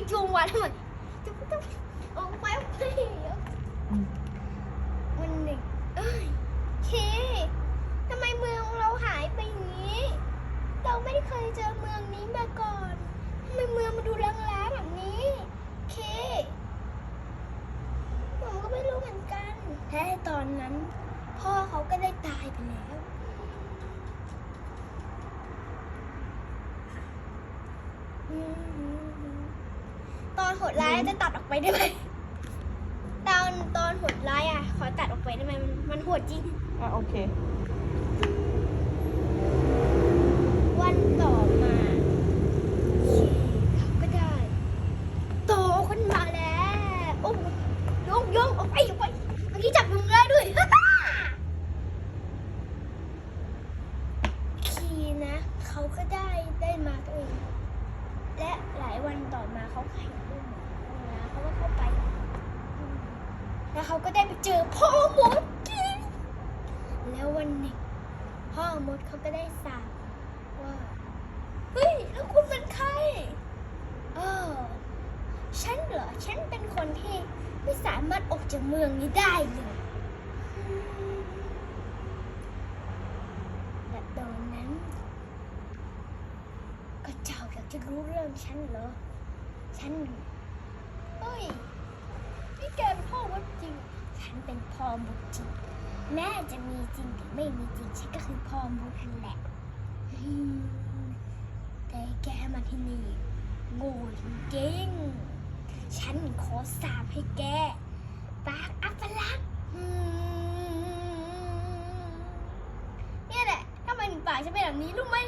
มาทำไมจะจะออกไปออกไปวันหนึ่งเอ้ยเคทำไมเมืองเราหายไปอย่างนี้ เราไม่ได้เคยเจอเมืองนี้มาก่อนทำไมเมืองมันดูร้างๆแบบนี้เคผมก็ไม่รู้เหมือนกันแค่ตอนนั้น พ่อเขาก็ได้ตายไปแล้ว อืมต อนโหดร้ายจะตัดออกไปได้ไหมตอนตอนโหดร้ายอะ ขอตัดออกไปได้ไหมมันมันโหดจริง อะโอเค วันต่อมาเขาก็ได้ โตขึ้นมาแล้วโอ้โยงโยงออกไปออกไปเมื่อกี้จับมือได้ด้วย คีนะเขาก็ได้ได้มาตัวเอง และหลายวันต่อมาเขาแข่งด้วยหมอนะเขาก็เข้าไปอืม แล้วเขาก็ได้ไปเจอพ่อมดกินแล้ววันหนึ่งพ่อมดเขาก็ได้สาบว่า เฮ้ย แล้วคุณเป็นใครเออฉันเหรอ ฉันเป็นคนที่ไม่สามารถออกจากเมืองนี้ได้เลยและตอนนั้น ก็เจ้าอยากจะรู้เรื่องฉันเหรอ ฉันเฮ้ย นี่แกเป็นพ่อมดจริง ฉันเป็นพ่อมดจริงแม่จะมีจริงหรือไม่มีจริงฉันก็คือพ่อมดนั่แหละแต่แกมาที่นี่โง่จริงฉันขอสาบให้แกปากอัปลักษณ์เนี่ยแหละทำไมถึงปากฉันเป็นแบบนี้รู้ไหม